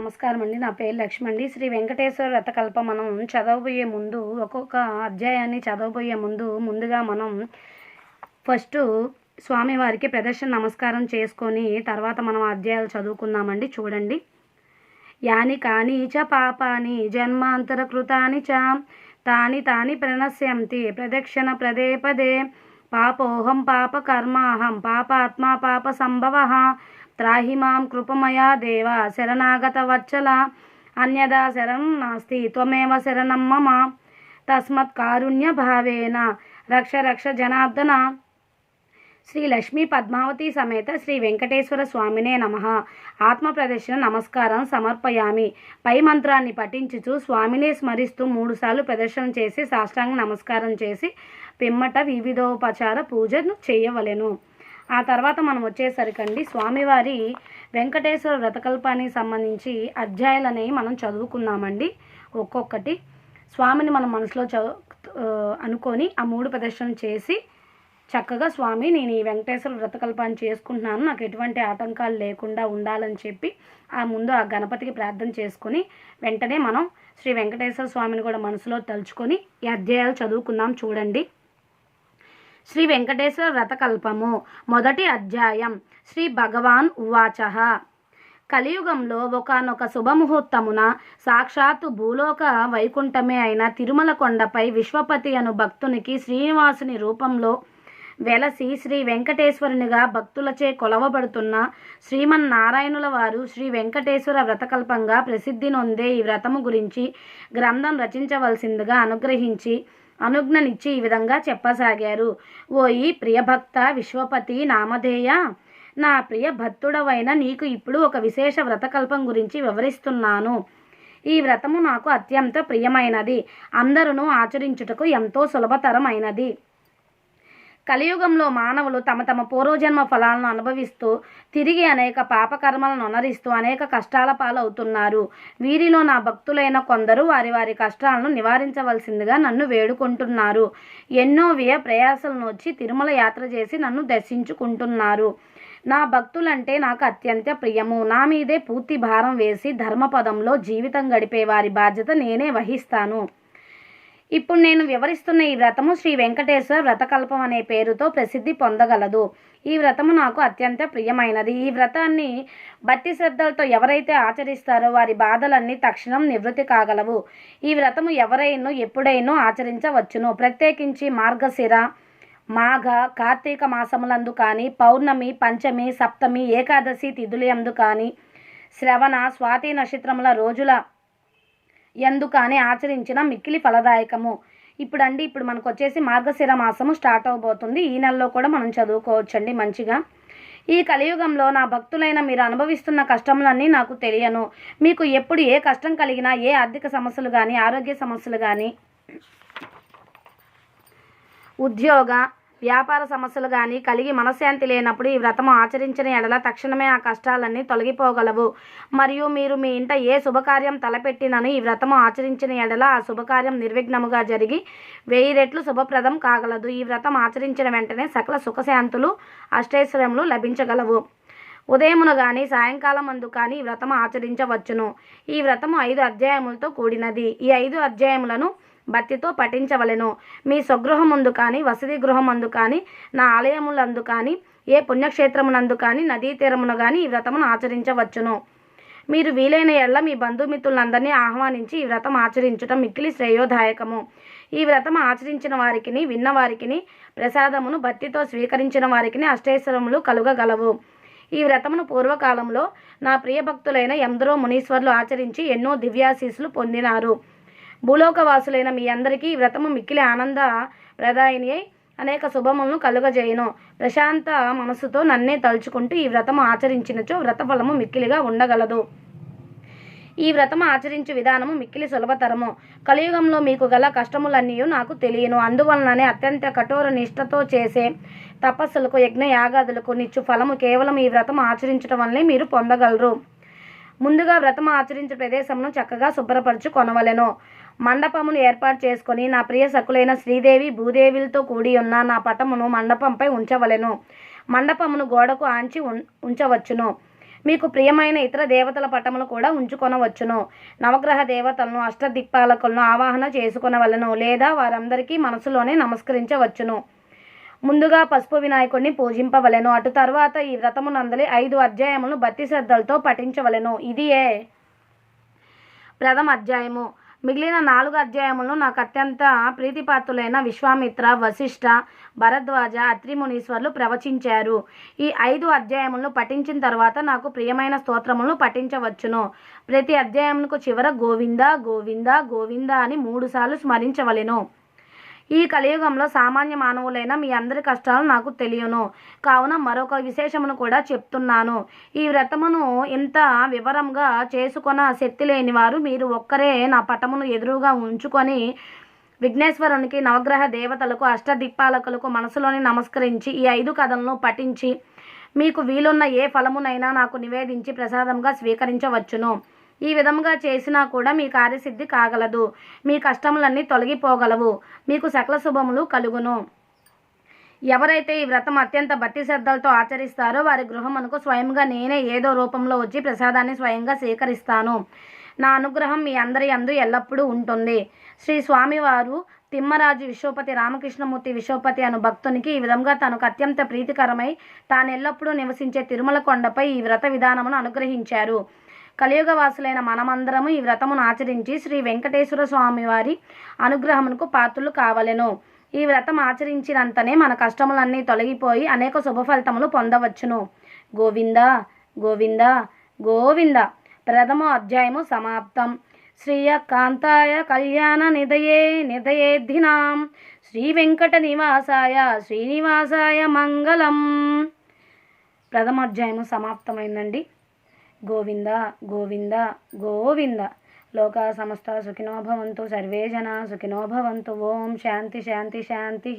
నమస్కారం అండి నా పేరు లక్ష్మి అండి శ్రీ వెంకటేశ్వర వ్రతకల్ప మనం చదవబోయే ముందు ఒక్కొక్క అధ్యాయాన్ని చదవబోయే ముందు ముందుగా మనం ఫస్ట్ స్వామివారికి ప్రదర్శన నమస్కారం చేసుకొని తర్వాత మనం అధ్యాయాలు చదువుకుందామండి. చూడండి. యాని కాని చ పాపాని జన్మాంతర కృతాని చ తాని తాని ప్రణశ్యంతి. ప్రదక్షిణ పదే పదే. పాపోహం పాప కర్మాహం పాపాత్మా పాప సంభవ త్రాహి మాం కృపమయా దేవ శరణాగత వచ్చల అన్యదా శరణం నాస్తి త్వమేవ శరణం మమ తస్మత్ కారుణ్య భావేన రక్ష రక్ష జనార్దన శ్రీ లక్ష్మీ పద్మావతి సమేత శ్రీ వెంకటేశ్వర స్వామినే నమ. ఆత్మ ప్రదర్శన నమస్కారం సమర్పయామి. పై మంత్రాన్ని పఠించుచు స్వామినే స్మరిస్తూ మూడుసార్లు ప్రదర్శన చేసి సాష్టాంగ నమస్కారం చేసి పిమ్మట వివిధోపచార పూజను చేయవలెను. ఆ తర్వాత మనం వచ్చేసరికండి స్వామివారి వెంకటేశ్వర వ్రతకల్పానికి సంబంధించి అధ్యాయాలని మనం చదువుకున్నామండి. ఒక్కొక్కటి. స్వామిని మనం మనసులో చదువు అనుకొని ఆ మూడు ప్రదర్శన చేసి చక్కగా స్వామి నేను ఈ వెంకటేశ్వర వ్రతకల్పాన్ని చేసుకుంటున్నాను. నాకు ఎటువంటి ఆటంకాలు లేకుండా ఉండాలని చెప్పి ఆ ముందు ఆ గణపతికి ప్రార్థన చేసుకొని వెంటనే మనం శ్రీ వెంకటేశ్వర స్వామిని కూడా మనసులో తలుచుకొని ఈ అధ్యాయాలు చదువుకుందాం చూడండి. శ్రీ వెంకటేశ్వర వ్రతకల్పము మొదటి అధ్యాయం. శ్రీ భగవాన్ ఉవాచ. కలియుగంలో ఒకనొక శుభముహూర్తమున సాక్షాత్తు భూలోక వైకుంఠమే అయిన తిరుమల కొండపై విశ్వపతి అను భక్తునికి శ్రీనివాసుని రూపంలో వెలసి శ్రీ వెంకటేశ్వరునిగా భక్తులచే కొలవబడుతున్న శ్రీమన్నారాయణుల వారు శ్రీ వెంకటేశ్వర వ్రతకల్పంగా ప్రసిద్ధి నొందే ఈ వ్రతము గురించి గ్రంథం రచించవలసిందిగా అనుగ్రహించి అనుజ్ఞనిచ్చి ఈ విధంగా చెప్పసాగారు. ఓయి ప్రియభక్త విశ్వపతి నామధేయ నా ప్రియ భక్తుడవైన నీకు ఇప్పుడు ఒక విశేష వ్రతకల్పం గురించి వివరిస్తున్నాను. ఈ వ్రతము నాకు అత్యంత ప్రియమైనది. అందరూ ఆచరించుటకు ఎంతో సులభతరమైనది. కలియుగంలో మానవులు తమ తమ పూర్వజన్మ ఫలాలను అనుభవిస్తూ తిరిగి అనేక పాపకర్మలను అనరిస్తూ అనేక కష్టాల పాలవుతున్నారు. వీరిలో నా భక్తులైన కొందరు వారి వారి కష్టాలను నివారించవలసిందిగా నన్ను వేడుకుంటున్నారు. ఎన్నో వ్యయ ప్రయాసలను వచ్చి తిరుమల యాత్ర చేసి నన్ను దర్శించుకుంటున్నారు. నా భక్తులంటే నాకు అత్యంత ప్రియము. నా మీదే పూర్తి భారం వేసి ధర్మపదంలో జీవితం గడిపే వారి బాధ్యత నేనే వహిస్తాను. ఇప్పుడు నేను వివరిస్తున్న ఈ వ్రతము శ్రీ వెంకటేశ్వర వ్రతకల్పం అనే పేరుతో ప్రసిద్ధి పొందగలదు. ఈ వ్రతము నాకు అత్యంత ప్రియమైనది. ఈ వ్రతాన్ని భక్తి శ్రద్ధలతో ఎవరైతే ఆచరిస్తారో వారి బాధలన్నీ తక్షణం నివృత్తి కాగలవు. ఈ వ్రతము ఎవరైనా ఎప్పుడైనా ఆచరించవచ్చును. ప్రత్యేకించి మార్గశిర మాఘ కార్తీక మాసములందు కానీ పౌర్ణమి పంచమి సప్తమి ఏకాదశి తిథులందు కానీ శ్రవణ స్వాతి నక్షత్రముల రోజుల ఎందుకని ఆచరించిన మిక్కిలి ఫలదాయకము. ఇప్పుడు అండి ఇప్పుడు మనకు వచ్చేసి మార్గశిర మాసము స్టార్ట్ అవబోతుంది. ఈ నెలలో కూడా మనం చదువుకోవచ్చండి మంచిగా. ఈ కలియుగంలో నా భక్తులైన మీరు అనుభవిస్తున్న కష్టములన్నీ నాకు తెలియను. మీకు ఎప్పుడు ఏ కష్టం కలిగినా ఏ ఆర్థిక సమస్యలు కానీ ఆరోగ్య సమస్యలు కానీ ఉద్యోగ వ్యాపార సమస్యలు కానీ కలిగి మనశ్శాంతి లేనప్పుడు ఈ వ్రతము ఆచరించిన ఎడల తక్షణమే ఆ కష్టాలన్నీ తొలగిపోగలవు. మరియు మీరు మీ ఇంట ఏ శుభకార్యం తలపెట్టినను ఈ వ్రతం ఆచరించిన ఎడల ఆ శుభకార్యం నిర్విఘ్నముగా జరిగి వెయ్యి రెట్లు శుభప్రదం కాగలదు. ఈ వ్రతం ఆచరించిన వెంటనే సకల సుఖశాంతులు అష్టైశ్వర్యములు లభించగలవు. ఉదయమును కానీ సాయంకాలం అందు కానీ ఈ వ్రతం ఆచరించవచ్చును. ఈ వ్రతము ఐదు అధ్యాయములతో కూడినది. ఈ ఐదు అధ్యాయములను భక్తితో పఠించవలెను. మీ స్వగృహమందు కానీ వసతి గృహమందు కానీ నా ఆలయములందు కానీ ఏ పుణ్యక్షేత్రమునందు కానీ నదీ తీరమున కానీ ఈ వ్రతమును ఆచరించవచ్చును. మీరు వీలైన ఎళ్ళ మీ బంధుమిత్రులందరినీ ఆహ్వానించి ఈ వ్రతం ఆచరించటం మిక్కిలి శ్రేయోదాయకము. ఈ వ్రతం ఆచరించిన వారికిని విన్నవారికిని ప్రసాదమును భక్తితో స్వీకరించిన వారికిని అష్టైశ్వరములు కలుగగలవు. ఈ వ్రతమును పూర్వకాలంలో నా ప్రియభక్తులైన ఎందరో మునీశ్వర్లు ఆచరించి ఎన్నో దివ్యాశీస్సులు పొందినారు. భూలోకవాసులైన మీ అందరికీ ఈ వ్రతము మిక్కిలి ఆనంద ప్రదాయిని అనేక శుభములను కలుగజేయును. ప్రశాంత మనసుతో నన్నే తలుచుకుంటూ ఈ వ్రతము ఆచరించినచో వ్రత ఫలము మిక్కిలిగా ఉండగలదు. ఈ వ్రతము ఆచరించు విధానము మిక్కిలి సులభతరము. కలియుగంలో మీకు గల కష్టములన్నీ నాకు తెలియను. అందువలననే అత్యంత కఠోర నిష్ఠతో చేసే తపస్సులకు యజ్ఞ యాగాదులకు నిచ్చు ఫలము కేవలం ఈ వ్రతం ఆచరించడం వల్లనే మీరు పొందగలరు. ముందుగా వ్రతం ఆచరించే ప్రదేశమును చక్కగా శుభ్రపరచు కొనవలెను. మండపమును ఏర్పాటు చేసుకొని నా ప్రియ సకులైన శ్రీదేవి భూదేవిలతో కూడి ఉన్న నా పటమును మండపంపై ఉంచవలెను. మండపమును గోడకు ఆంచి ఉం- ఉంచవచ్చును. మీకు ప్రియమైన ఇతర దేవతల పటములు కూడా ఉంచుకొనవచ్చును. నవగ్రహ దేవతలను అష్టదిక్పాలకులను ఆవాహన చేసుకొనవలను లేదా వారందరికీ మనసులోనే నమస్కరించవచ్చును. ముందుగా పసుపు వినాయకుడిని పూజింపవలెను. అటు తర్వాత ఈ వ్రతమునందలి ఐదు అధ్యాయములను భక్తి శ్రద్ధలతో పఠించవలెను. ఇదియే ప్రథమ అధ్యాయము. మిగిలిన నాలుగు అధ్యాయములను నాకు అత్యంత ప్రీతిపాత్రులైన విశ్వామిత్ర వశిష్ఠ భరద్వాజ అత్రిమునీశ్వర్లు ప్రవచించారు. ఈ ఐదు అధ్యాయములను పఠించిన తర్వాత నాకు ప్రియమైన స్తోత్రములను పఠించవచ్చును. ప్రతి అధ్యాయమునకు చివర గోవింద గోవింద గోవింద అని మూడుసార్లు స్మరించవలెను. ఈ కలియుగంలో సామాన్య మానవులైన మీ అందరి కష్టాలు నాకు తెలియను. కావున మరొక విశేషమును కూడా చెప్తున్నాను. ఈ వ్రతమును ఇంత వివరంగా చేసుకొన శక్తి లేని వారు మీరు ఒక్కరే నా పటమును ఎదురుగా ఉంచుకొని విఘ్నేశ్వరునికి నవగ్రహ దేవతలకు అష్టదిక్పాలకులకు మనసులోని నమస్కరించి ఈ ఐదు కథలను పఠించి మీకు వీలున్న ఏ ఫలమునైనా నాకు నివేదించి ప్రసాదంగా స్వీకరించవచ్చును. ఈ విధముగా చేసినా కూడా మీ కార్యసిద్ధి కాగలదు. మీ కష్టములన్నీ తొలగిపోగలవు. మీకు సకల శుభములు కలుగును. ఎవరైతే ఈ వ్రతం అత్యంత భక్తి శ్రద్ధలతో ఆచరిస్తారో వారి గృహమునకు స్వయంగా నేనే ఏదో రూపంలో వచ్చి ప్రసాదాన్ని స్వయంగా స్వీకరిస్తాను. నా అనుగ్రహం మీ అందరి అందు ఎల్లప్పుడూ ఉంటుంది. శ్రీ స్వామివారు తిమ్మరాజు విశ్వపతి రామకృష్ణమూర్తి విశ్వపతి అను భక్తునికి ఈ విధంగా తనకు అత్యంత ప్రీతికరమై తాను ఎల్లప్పుడూ నివసించే తిరుమల కొండపై ఈ వ్రత విధానమును అనుగ్రహించారు. కలియుగ వాసులైన మనమందరము ఈ వ్రతమును ఆచరించి శ్రీ వెంకటేశ్వర స్వామి వారి అనుగ్రహమునకు పాత్రులు కావలెను. ఈ వ్రతం ఆచరించినంతనే మన కష్టములన్నీ తొలగిపోయి అనేక శుభ ఫలితములు పొందవచ్చును. గోవింద గోవింద గోవింద. ప్రథమ అధ్యాయము సమాప్తం. శ్రీయకాంతాయ కళ్యాణ నిదయే నిదయేద్ధినాం శ్రీ వెంకట నివాసాయ శ్రీనివాసాయ మంగళం. ప్రథమ అధ్యాయము సమాప్తమైందండి. గోవింద గోవింద గోవింద. లోకా సమస్త సుఖినోభవంతు సర్వే జనా సుఖినోభవంతు ఓం శాంతి శాంతి శాంతి.